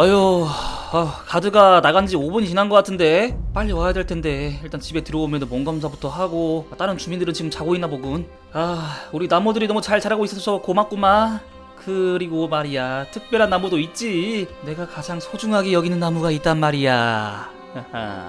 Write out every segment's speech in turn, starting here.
아유, 아, 가드가 나간 지 5분이 지난 것 같은데 빨리 와야 될 텐데 일단 집에 들어오면 몸 검사부터 하고 다른 주민들은 지금 자고 있나 보군. 아, 우리 나무들이 너무 잘 자라고 있어서 고맙구만. 그리고 말이야, 특별한 나무도 있지. 내가 가장 소중하게 여기는 나무가 있단 말이야.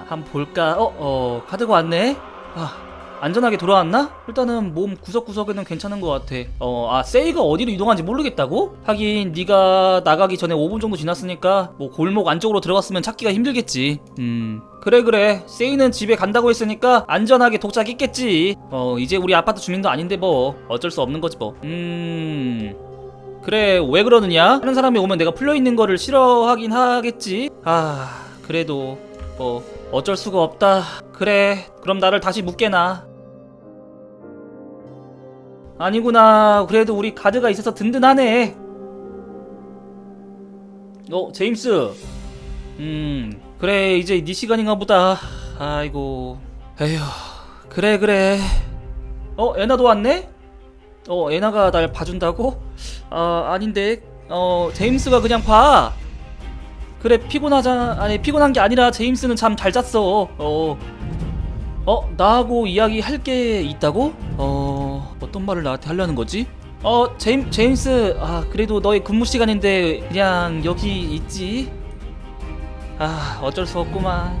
한번 볼까? 어, 어, 가드가 왔네. 아, 안전하게 돌아왔나? 일단은 몸 구석구석에는 괜찮은 것 같아. 어, 아 세이가 어디로 이동한지 모르겠다고? 하긴 네가 나가기 전에 5분 정도 지났으니까 뭐 골목 안쪽으로 들어갔으면 찾기가 힘들겠지. 음. 그래 그래. 세이는 집에 간다고 했으니까 안전하게 도착했겠지. 어, 이제 우리 아파트 주민도 아닌데 뭐 어쩔 수 없는 거지 뭐. 음. 그래 왜 그러느냐? 다른 사람이 오면 내가 풀려 있는 거를 싫어하긴 하겠지. 아 그래도 뭐 어쩔 수가 없다. 그래 그럼 나를 다시 묻게나. 아니구나. 그래도 우리 가드가 있어서 든든하네. 어 제임스. 음 그래 이제 네 시간인가 보다. 아이고 에휴 그래 그래. 어 애나도 왔네? 어 애나가 날 봐준다고? 아 아닌데 어 제임스가 그냥 봐 그래 피곤하자 아니 피곤한 게 아니라 제임스는 잠 잘 잤어 어 어, 나하고 이야기할 게 있다고? 어, 어떤 말을 나한테 하려는 거지? 어, 제임, 제임스, 아, 그래도 너의 근무 시간인데 그냥 여기 있지? 아, 어쩔 수 없구만.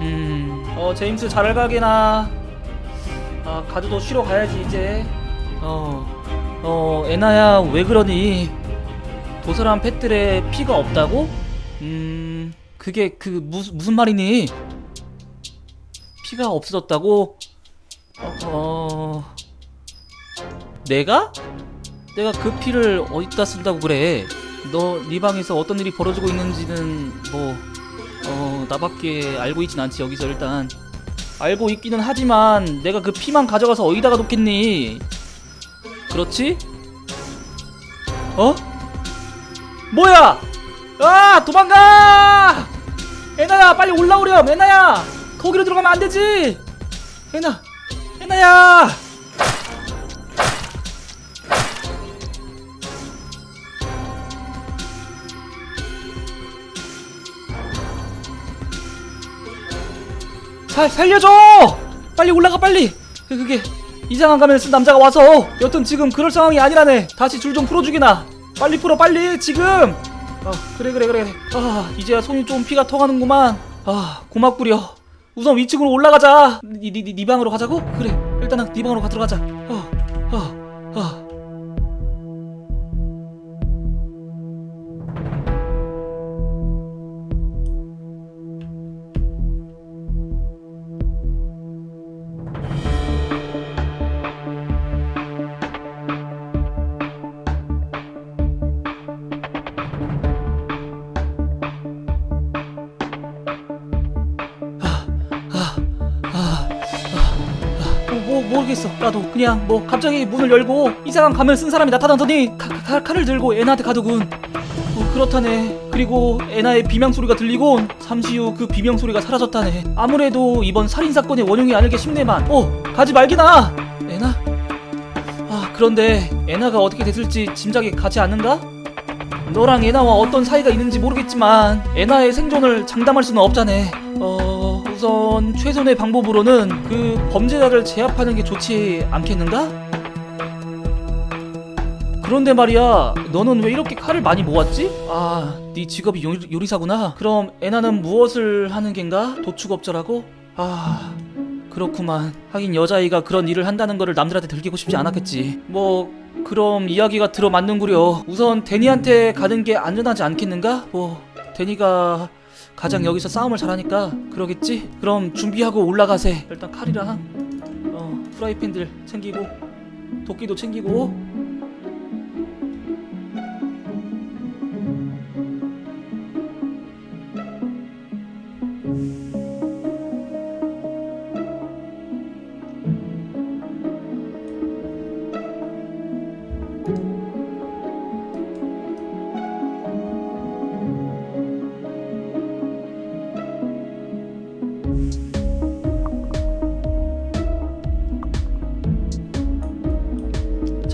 음, 어, 제임스 잘 가게나. 아, 가드도 쉬러 가야지, 이제. 어, 어, 애나야, 왜 그러니? 도서란 펫들의 피가 없다고? 음, 그게 그 무슨 무슨 말이니? 피가 없어졌다고? 어, 어, 내가? 내가 그 피를 어디다 쓴다고 그래? 너 네 방에서 어떤 일이 벌어지고 있는지는 뭐, 어, 나밖에 알고 있진 않지 여기서 일단 알고 있기는 하지만 내가 그 피만 가져가서 어디다가 놓겠니? 그렇지? 어? 뭐야? 아 도망가! 에나야 빨리 올라오렴 에나야! 거기로 들어가면 안 되지! 에나 에나야! 살 살려줘! 빨리 올라가 빨리! 그- 그게 이상한 가면을 쓴 남자가 와서 여튼 지금 그럴 상황이 아니라네. 다시 줄 좀 풀어주기나 빨리 풀어 빨리 지금! 아 그래 그래 그래. 아 이제야 손이 좀 피가 터가는구만. 아 고맙구려. 우선 위층으로 올라가자. 니, 니, 니, 니 방으로 가자고? 그래 일단은 니 방으로 가 들어가자. 어, 어, 모르겠어. 나도 그냥 뭐 갑자기 문을 열고 이상한 가면 쓴 사람이 나타나더니 카, 카, 칼을 들고 애나한테 가더군. 어, 그렇다네. 그리고 애나의 비명 소리가 들리고 잠시 후 그 비명 소리가 사라졌다네. 아무래도 이번 살인 사건의 원흉이 아닐까 싶네만. 어 가지 말기나! 애나? 아 그런데 애나가 어떻게 됐을지 짐작이 가지 않는가? 너랑 애나와 어떤 사이가 있는지 모르겠지만 애나의 생존을 장담할 수는 없자네. 어 우선 최선의 방법으로는 그 범죄자를 제압하는 게 좋지 않겠는가? 그런데 말이야, 너는 왜 이렇게 칼을 많이 모았지? 아, 네 직업이 요리, 요리 사구나. 그럼 애나는 무엇을 하는 겐가? 도축업자라고? 아, 그렇구만. 하긴 여자아이가 그런 일을 한다는 거를 남들한테 들키고 싶지 않았겠지. 뭐 그럼 이야기가 들어맞는구려. 우선 데니한테 가는 게 안전하지 않겠는가? 뭐 데니가 가장 여기서 싸움을 잘하니까 그러겠지? 그럼 준비하고 올라가세. 일단 칼이랑 어, 프라이팬들 챙기고 도끼도 챙기고. thank you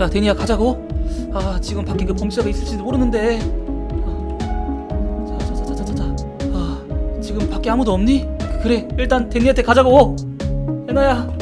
자 데니야 가자고. 아 지금 밖에 그 범죄자가 있을지도 모르는데. 자자자자자자. 아 지금 밖에 아무도 없니? 그래 일단 데니한테 가자고. 아, 아 올라가자